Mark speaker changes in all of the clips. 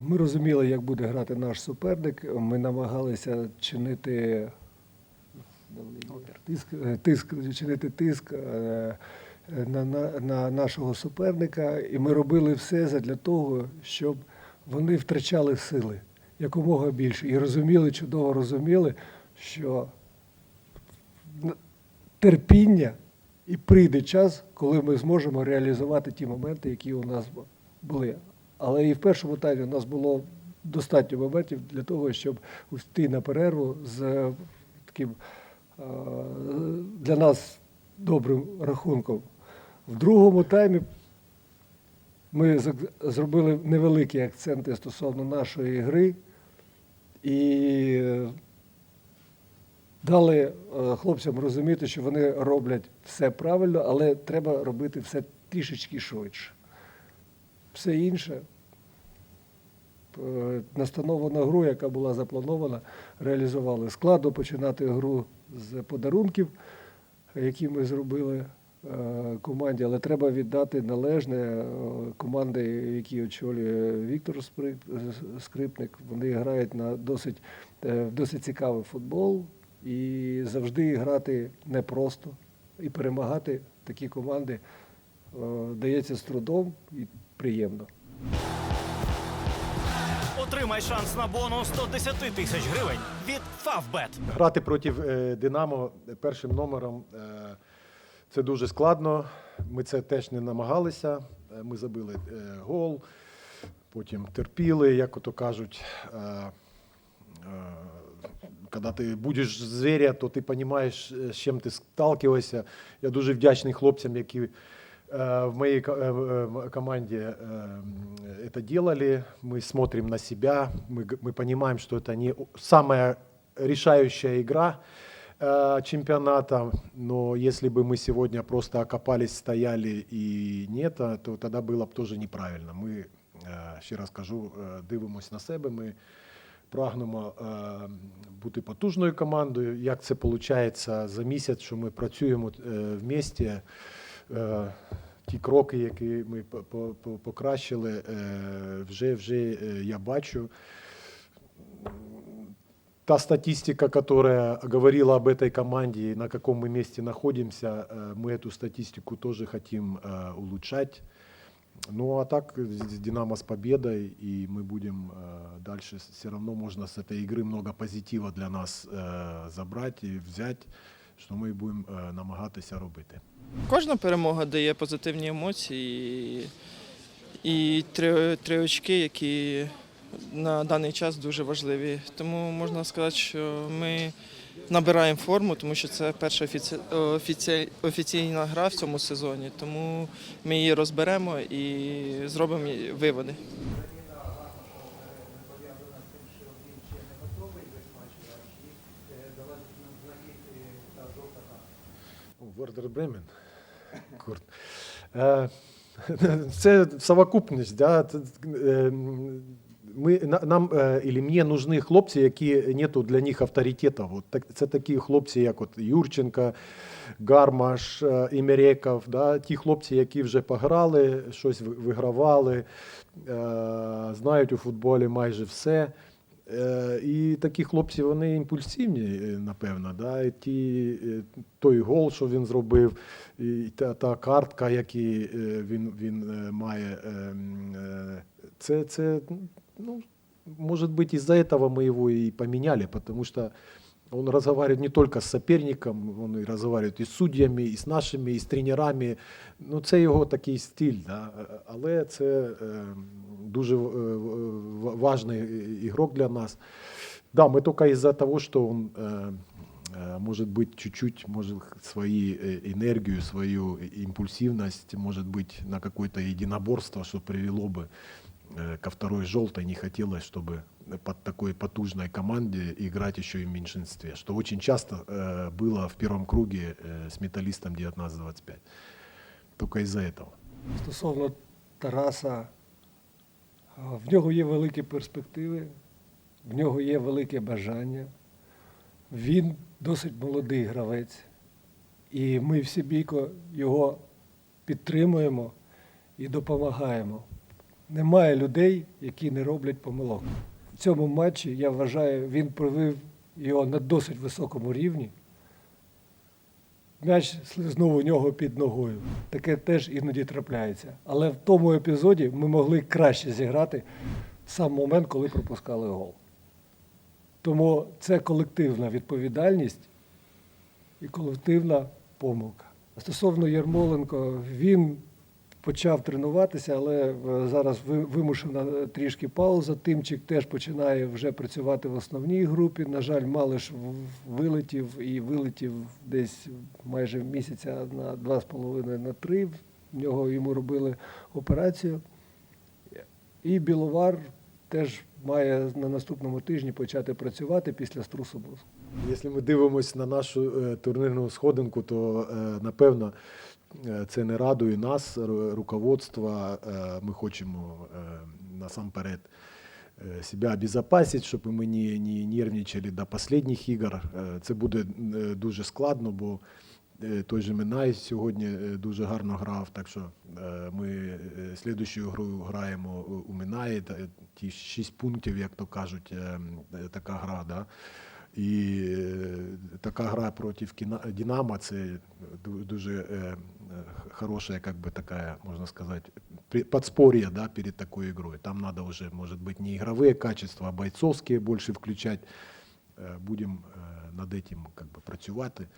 Speaker 1: Ми розуміли, як буде грати наш суперник. Ми намагалися чинити тиск, тиск, чинити тиск е, на, на, на нашого суперника, і ми робили все для того, щоб вони втрачали сили якомога більше. І розуміли, чудово розуміли, що терпіння і прийде час, коли ми зможемо реалізувати ті моменти, які у нас були. Але і в першому таймі у нас було достатньо моментів для того, щоб йти на перерву з е, таким е, для нас добрим рахунком. В другому таймі ми зробили невеликі акценти стосовно нашої гри і е, дали хлопцям розуміти, що вони роблять все правильно, але треба робити все трішечки швидше. Все інше е, настановлену гру, яка була запланована, реалізували. Складно починати гру з подарунків, які ми зробили е, команді, але треба віддати належне е, команди, які очолює Віктор Скрипник. Вони грають на досить, досить цікавий футбол і завжди грати непросто. І перемагати такі команди дається з трудом приємно.
Speaker 2: Отримай шанс на бонус 110 тисяч гривень від Favbet.
Speaker 3: Грати проти е, Динамо першим номером е, це дуже складно. Ми це теж не намагалися. Е, Ми забили е, гол, потім терпіли, як ото кажуть. е, е, Коли ти будеш звіря, то ти розумієш, з чим ти сталкиваєшся. Я дуже вдячний хлопцям, які е, в моей ко- э, э, команде э, это делали. Мы смотрим на себя, мы, г- мы понимаем, что это не самая решающая игра э, чемпионата, но если бы мы сегодня просто окопались, стояли и нет, а, то тогда было бы тоже неправильно. Ми, е, ще раз кажу, е, дивимось на себе, ми прагнемо е, бути потужною командою. Як це виходить за місяць, що ми працюємо е, в місті, е, ті кроки, які ми по- по- по- покращили, е, вже, вже е, я бачу. Та статистика, которая говорила об этой команде, и на каком мы месте находимся, э, мы эту статистику тоже хотим э, улучшать. Ну а так, с Динамо с победой, и мы будем э, дальше, все равно можно с этой игры много позитива для нас э, забрать и взять, що ми будемо э, намагатися робити.
Speaker 4: Кожна перемога дає позитивні емоції і три, три очки, які на даний час дуже важливі. Тому можна сказати, що ми набираємо форму, тому що це перша офіці... офіці... офіційна гра в цьому сезоні. Тому ми її розберемо і зробимо виводи.
Speaker 3: Вердер Бремен. Е, Це совокупність. Да? Е, Ми, нам е, или мені нужны хлопці, які нету для них авторитету. От це такі хлопці, як от Юрченка, Гармаш, е, Імереков, да? ті хлопці, які вже пограли, щось вигравали, е, знають у футболі майже все. Е, І такі хлопці, вони імпульсивні, е, напевно. Да? І ті, е, той гол, що він зробив, і та, та картка, яку е, він, він е, має, е, м, е, це, це ну, может быть, из-за этого мы его и поменяли, потому что он разговаривает не только с соперником, он и разговаривает і з суддями, і з нашими, і з тренерами. Ну, це його такий стиль. Да? Але це е, дуже е, в- важний ігрок для нас. Да, мы только из-за того, что он э, э, может быть чуть-чуть, может свою э, энергию, свою импульсивность, может быть на какое-то единоборство, что привело бы э, ко второй желтой, не хотелось, чтобы под такой потужной команде играть еще и в меньшинстве, что очень часто э, было в первом круге э, с металлистом 19-25. Только из-за этого.
Speaker 1: Стосовно Тараса, а, в нього є великі перспективи, в нього є велике бажання. Він досить молодий гравець. І ми всі бійко його підтримуємо і допомагаємо. Немає людей, які не роблять помилок. В цьому матчі, я вважаю, він провів його на досить високому рівні. М'яч слизнув у нього під ногою. Таке теж іноді трапляється. Але в тому епізоді ми могли краще зіграти сам момент, коли пропускали гол. Тому це колективна відповідальність і колективна помилка. Стосовно Ярмоленко, він почав тренуватися, але е, зараз вимушена трішки пауза. Тимчик теж починає вже працювати в основній групі. На жаль, Малиш вилетів і вилетів десь майже місяця на два з половиною на три. В нього йому робили операцію. І Біловар теж має на наступному тижні почати працювати після струсу.
Speaker 3: Якщо ми дивимося на нашу е, турнірну сходинку, то е, напевно е, це не радує нас, ру- руководство. Е, Ми хочемо е, насамперед е, себе обезопасити, щоб ми не, не нервничали до останніх ігор. Е, Це буде е, дуже складно, бо е, той же Минай сьогодні е, дуже гарно грав. Так що е, ми е, слідущу гру граємо у Минаї, ті 6 пунктів, як то кажуть, е, е, така гра. Да? І така гра проти Кіна- Динамо це ду- дуже как бы такая, можно сказать, пре- подспорье да, перед такой игрой. Там надо уже, может быть, не игровые качества, а бойцовские больше включать. Будем над этим как бы працювати.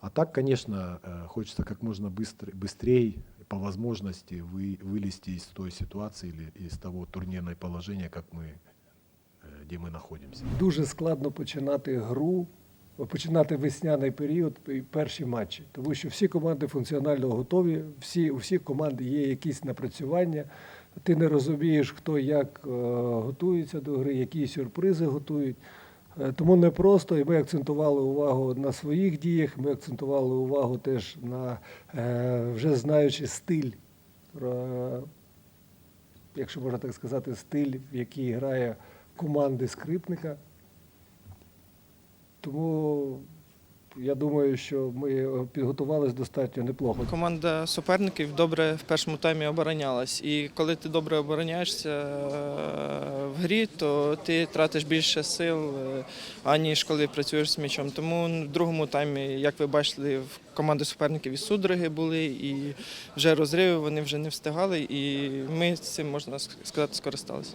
Speaker 3: А так, конечно, хочется как можно быстр- быстрее, по возможности, вы, вылезти из той ситуации или из того турнирного положения, как мы, где мы находимся.
Speaker 1: Дуже складно починати гру, починати весняний період і перші матчі, тому що всі команди функціонально готові, всі, у всіх команд є якісь напрацювання. Ти не розумієш, хто як е, готується до гри, які сюрпризи готують. Е, Тому непросто, і ми акцентували увагу на своїх діях, ми акцентували увагу теж на е, вже знаючи стиль, якщо можна так сказати, стиль, в який грає команди скрипника. Тому я думаю, що ми підготувалися достатньо неплохо.
Speaker 4: Команда суперників добре в першому таймі оборонялась. І коли ти добре обороняєшся е, в грі, то ти тратиш більше сил, е, аніж коли працюєш з м'ячом. Тому в другому таймі, як ви бачили, в команди суперників і судороги були, і вже розриви вони вже не встигали. І ми цим можна сказати скористалися.